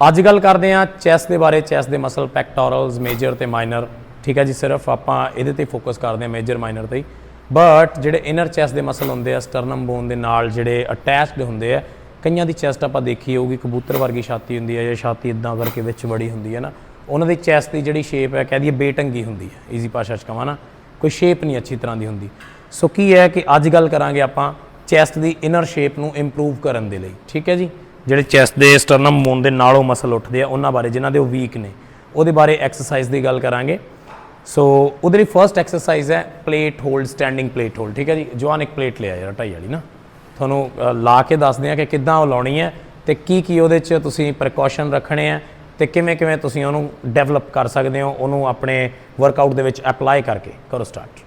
ਅੱਜ ਗੱਲ ਕਰਦੇ ਹਾਂ ਚੈਸ ਦੇ ਬਾਰੇ, ਚੈਸ ਦੇ ਮਸਲ ਪੈਕਟੋਰਲਸ ਮੇਜਰ ਤੇ ਮਾਈਨਰ। ਠੀਕ ਹੈ ਜੀ, ਸਿਰਫ ਆਪਾਂ ਇਹਦੇ ਤੇ ਫੋਕਸ ਕਰਦੇ ਹਾਂ, ਮੇਜਰ, ਮਾਈਨਰ ਤੇ ਹੀ। ਬਟ ਜਿਹੜੇ ਇਨਰ ਚੈਸਟ ਦੇ ਮਸਲ ਹੁੰਦੇ ਆ ਸਟਰਨਮ ਬੋਨ ਦੇ ਨਾਲ ਜਿਹੜੇ ਅਟੈਚਡ ਹੁੰਦੇ ਆ, ਕਈਆਂ ਦੀ ਚੈਸਟ ਆਪਾਂ ਦੇਖੀ ਹੋਊਗੀ, ਕਬੂਤਰ ਵਰਗੀ ਛਾਤੀ ਹੁੰਦੀ ਹੈ ਜਾਂ ਛਾਤੀ ਇਦਾਂ ਕਰਕੇ ਵਿੱਚ ਵੜੀ ਹੁੰਦੀ ਹੈ ਨਾ, ਉਹਨਾਂ ਦੀ ਚੈਸਟ ਦੀ ਜਿਹੜੀ ਸ਼ੇਪ ਹੈ ਕਹਿ ਦਈਏ ਬੇਟੰਗੀ ਹੁੰਦੀ ਹੈ ਈਜ਼ੀ ਭਾਸ਼ਾ 'ਚ ਕਹਾਂ ਨਾ, ਕੋਈ ਸ਼ੇਪ ਨਹੀਂ ਅੱਛੀ ਤਰ੍ਹਾਂ ਦੀ ਹੁੰਦੀ। ਸੋ ਕੀ ਹੈ ਕਿ ਅੱਜ ਗੱਲ ਕਰਾਂਗੇ ਆਪਾਂ ਚੈਸਟ ਦੀ ਇਨਰ ਸ਼ੇਪ ਨੂੰ ਇੰਪਰੂਵ ਕਰਨ ਦੇ ਲਈ। ਠੀਕ ਹੈ ਜੀ? ਜਿਹੜੇ ਚੈਸਟ ਦੇ ਸਟਰਨਮ ਬੋਨ ਦੇ ਨਾਲੋਂ ਮਸਲ ਉੱਠਦੇ ਆ, ਉਹਨਾਂ ਬਾਰੇ, ਜਿਨ੍ਹਾਂ ਦੇ ਉਹ ਵੀਕ ਨੇ, ਉਹਦੇ ਬਾਰੇ ਐਕਸਰਸਾਈਜ਼ ਦੀ ਗੱਲ ਕਰਾਂਗੇ। ਸੋ ਉਹਦੇ ਲਈ ਫਰਸਟ ਐਕਸਰਸਾਈਜ਼ ਹੈ plate hold standing plate hold ਠੀਕ ਹੈ ਜੀ? ਜਵਾਨ ਇੱਕ ਪਲੇਟ ਲਿਆ ਯਾਰ, ਢਾਈ ਵਾਲੀ ਨਾ। ਤੁਹਾਨੂੰ ਲਾ ਕੇ ਦੱਸਦੇ ਆ ਕਿ ਕਿੱਦਾਂ ਉਹ ਲਾਉਣੀ ਹੈ ਤੇ ਕੀ ਕੀ ਉਹਦੇ 'ਚ ਤੁਸੀਂ ਪ੍ਰੀਕਾਸ਼ਨ ਰੱਖਣੇ ਆ ਤੇ ਕਿਵੇਂ ਕਿਵੇਂ ਤੁਸੀਂ ਉਹਨੂੰ ਡਿਵੈਲਪ ਕਰ ਸਕਦੇ ਹੋ, ਉਹਨੂੰ ਆਪਣੇ ਵਰਕਆਊਟ ਦੇ ਵਿੱਚ ਅਪਲਾਈ ਕਰਕੇ। ਕਰੋ ਸਟਾਰਟ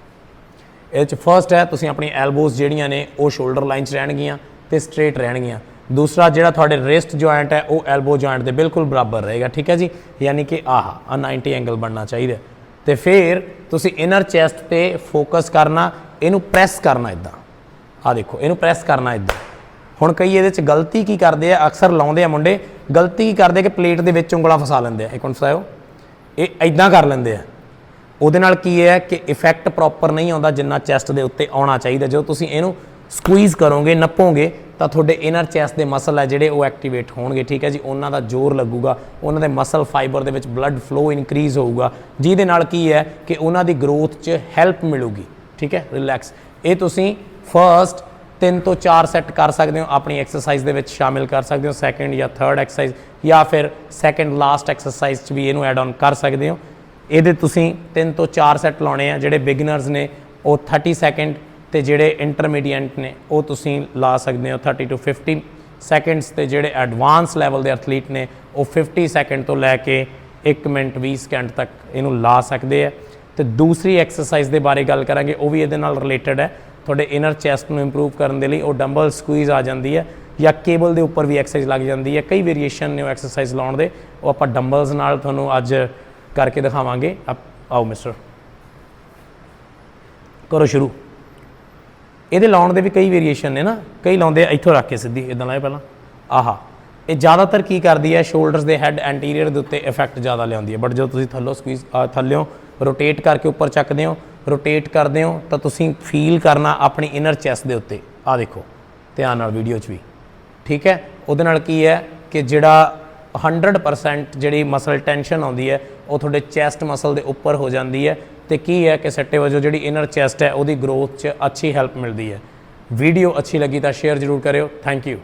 ਇਹ ਚ ਫਰਸਟ ਹੈ, ਤੁਸੀਂ ਆਪਣੀ ਐਲਬੋਜ਼ ਜਿਹੜੀਆਂ ਨੇ, ਉਹ ਸ਼ੋਲਡਰ ਲਾਈਨ 'ਚ ਰਹਿਣਗੀਆਂ ਤੇ ਸਟ੍ਰੇਟ ਰਹਿਣਗੀਆਂ। ਦੂਸਰਾ ਜਿਹੜਾ ਤੁਹਾਡੇ ਰਿਸਟ ਜੁਆਇੰਟ ਹੈ, ਉਹ ਐਲਬੋ ਜੁਆਇੰਟ ਦੇ ਬਿਲਕੁਲ ਬਰਾਬਰ ਰਹੇਗਾ, ਠੀਕ ਹੈ ਜੀ? ਯਾਨੀ ਕਿ ਆਹ ਆ 90 ਐਂਗਲ ਬਣਨਾ ਚਾਹੀਦਾ ਤੇ ਫਿਰ ਤੁਸੀਂ ਇਨਰ ਚੈਸਟ ਤੇ ਫੋਕਸ ਕਰਨਾ, ਇਹਨੂੰ ਪ੍ਰੈਸ ਕਰਨਾ ਇਦਾਂ ਆ ਦੇਖੋ, ਇਹਨੂੰ ਪ੍ਰੈਸ ਕਰਨਾ ਇਦਾਂ ਹੁਣ ਕਈ ਇਹਦੇ ਚ ਗਲਤੀ ਕੀ ਕਰਦੇ ਆ? ਅਕਸਰ ਲਾਉਂਦੇ ਆ ਮੁੰਡੇ, ਗਲਤੀ ਕੀ ਕਰਦੇ ਕਿ ਪਲੇਟ ਦੇ ਵਿੱਚ ਉਂਗਲਾਂ ਫਸਾ ਲੈਂਦੇ ਆ। ਇੱਕ ਮਿੰਟ ਫਸਾਇਓ। ਇਹ ਇਦਾਂ ਕਰ ਲੈਂਦੇ ਆ। ਉਹਦੇ ਨਾਲ ਕੀ ਹੈ ਕਿ ਇਫੈਕਟ ਪ੍ਰੋਪਰ ਨਹੀਂ ਆਉਂਦਾ ਜਿੰਨਾ ਚੈਸਟ ਦੇ ਉੱਤੇ ਆਉਣਾ ਚਾਹੀਦਾ। ਜਦੋਂ ਤੁਸੀਂ ਇਹਨੂੰ ਸਕੁਈਜ਼ ਕਰੋਗੇ, ਨੱਪੋਗੇ ਤਾਂ ਤੁਹਾਡੇ ਇਨਰ ਚੈਸਟ ਦੇ ਮਸਲ ਹੈ ਜਿਹੜੇ ਉਹ ਐਕਟੀਵੇਟ ਹੋਣਗੇ, ਠੀਕ ਹੈ ਜੀ? ਉਹਨਾਂ ਦਾ ਜ਼ੋਰ ਲੱਗੂਗਾ, ਉਹਨਾਂ ਦੇ ਮਸਲ ਫਾਈਬਰ ਦੇ ਵਿੱਚ ਬਲੱਡ ਫਲੋ ਇਨਕਰੀਜ਼ ਹੋਊਗਾ। ਜਿਹਦੇ ਨਾਲ ਕੀ ਹੈ ਕਿ ਉਹਨਾਂ ਦੀ ਗਰੋਥ 'ਚ ਹੈਲਪ ਮਿਲੂਗੀ, ਠੀਕ ਹੈ? ਰਿਲੈਕਸ ਇਹ ਤੁਸੀਂ ਫਰਸਟ 3 ਤੋਂ 4 ਸੈੱਟ ਕਰ ਸਕਦੇ ਹੋ, ਆਪਣੀ ਐਕਸਰਸਾਈਜ਼ ਦੇ ਵਿੱਚ ਸ਼ਾਮਿਲ ਕਰ ਸਕਦੇ ਹੋ ਸੈਕੰਡ ਜਾਂ ਥਰਡ ਐਕਸਰਸਾਈਜ਼ ਜਾਂ ਫਿਰ ਸੈਕੰਡ ਲਾਸਟ ਐਕਸਰਸਾਈਜ਼ 'ਚ ਵੀ ਇਹਨੂੰ ਐਡ ਆਨ ਕਰ ਸਕਦੇ ਹੋ। ਇਹਦੇ ਤੁਸੀਂ 3 ਤੋਂ 4 ਸੈੱਟ ਲਾਉਣੇ ਆ, ਜਿਹੜੇ ਬਿਗਨਰਸ ਨੇ, ਉਹ 30 ਸੈਕਿੰਡ ਤੇ ਜਿਹੜੇ ਇੰਟਰਮੀਡੀਏਟ ਨੇ, ਉਹ ਤੁਸੀਂ ਲਾ ਸਕਦੇ ਹੋ 30 ਤੋਂ 50 ਸੈਕਿੰਡਸ ਤੇ ਜਿਹੜੇ ਐਡਵਾਂਸ ਲੈਵਲ ਦੇ ਐਥਲੀਟ ਨੇ, ਉਹ 50 ਸੈਕਿੰਡ ਤੋਂ ਲੈ ਕੇ 1 ਮਿੰਟ 20 ਸਕਿੰਟ ਤੱਕ ਇਹਨੂੰ ਲਾ ਸਕਦੇ ਆ। ਤੇ ਦੂਸਰੀ ਐਕਸਰਸਾਈਜ਼ ਦੇ ਬਾਰੇ ਗੱਲ ਕਰਾਂਗੇ, ਉਹ ਵੀ ਇਹਦੇ ਨਾਲ ਰਿਲੇਟਡ ਹੈ। ਤੁਹਾਡੇ ਇਨਰ ਚੈਸਟ ਨੂੰ ਇੰਪਰੂਵ ਕਰਨ ਦੇ ਲਈ ਉਹ ਡੰਬਲ ਸਕੁਈਜ਼ ਆ ਜਾਂਦੀ ਹੈ ਜਾਂ ਕੇਬਲ ਦੇ ਉੱਪਰ ਵੀ ਐਕਸਰਸਾਈਜ਼ ਲੱਗ ਜਾਂਦੀ ਹੈ। ਕਈ ਵੇਰੀਏਸ਼ਨ ਨੇ ਉਹ ਐਕਸਰਸਾਈਜ਼ ਲਾਉਣ ਦੇ। ਉਹ ਆਪਾਂ ਡੰਬਲਸ ਨਾਲ ਤੁਹਾਨੂੰ ਅੱਜ ਕਰਕੇ ਦਿਖਾਵਾਂਗੇ। ਆਪ- ਆਓ ਮਿਸਟਰ ਕਰੋ ਸ਼ੁਰੂ। ਇਹਦੇ ਲਾਉਣ ਦੇ ਵੀ ਕਈ ਵੇਰੀਏਸ਼ਨ ਨੇ ਨਾ, ਕਈ ਲਾਉਂਦੇ ਆ, ਇੱਥੋਂ ਰੱਖ ਕੇ ਸਿੱਧੀ ਇਦਾਂ ਲਾਏ ਪਹਿਲਾਂ। ਆਹਾ, ਇਹ ਜ਼ਿਆਦਾਤਰ ਕੀ ਕਰਦੀ ਹੈ ਸ਼ੋਲਡਰਸ ਦੇ ਹੈਡ ਐਂਟੀਰੀਅਰ ਦੇ ਉੱਤੇ ਇਫੈਕਟ ਜ਼ਿਆਦਾ ਲਿਆਉਂਦੀ ਹੈ। ਬਟ ਜਦੋਂ ਤੁਸੀਂ ਥੱਲੋਂ ਸਕਵੀਜ਼ ਥੱਲਿਓਂ ਰੋਟੇਟ ਕਰਕੇ ਉੱਪਰ ਚੱਕਦੇ ਹੋ ਰੋਟੇਟ ਕਰਦੇ ਹੋ, ਤਾਂ ਤੁਸੀਂ ਫੀਲ ਕਰਨਾ ਆਪਣੀ ਇਨਰ ਚੈਸਟ ਦੇ ਉੱਤੇ। ਆ ਦੇਖੋ, ਧਿਆਨ ਨਾਲ ਵੀਡੀਓ 'ਚ ਵੀ। ਠੀਕ ਹੈ? ਉਹਦੇ ਨਾਲ ਕੀ ਹੈ ਕਿ ਜਿਹੜਾ 100% ਜਿਹੜੀ ਮਸਲ ਟੈਂਸ਼ਨ ਆਉਂਦੀ ਹੈ, ਉਹ ਤੁਹਾਡੇ ਚੈਸਟ ਮਸਲ ਦੇ ਉੱਪਰ ਹੋ ਜਾਂਦੀ ਹੈ ਤੇ ਕੀ ਹੈ ਕਿ ਸੱਟੇ ਵਜੋਂ ਜਿਹੜੀ ਇਨਰ ਚੈਸਟ ਹੈ, ਉਹਦੀ ਗਰੋਥ 'ਚ ਅੱਛੀ ਹੈਲਪ ਮਿਲਦੀ ਹੈ। ਵੀਡੀਓ ਅੱਛੀ ਲੱਗੀ ਤਾਂ ਸ਼ੇਅਰ ਜ਼ਰੂਰ ਕਰਿਓ। Thank you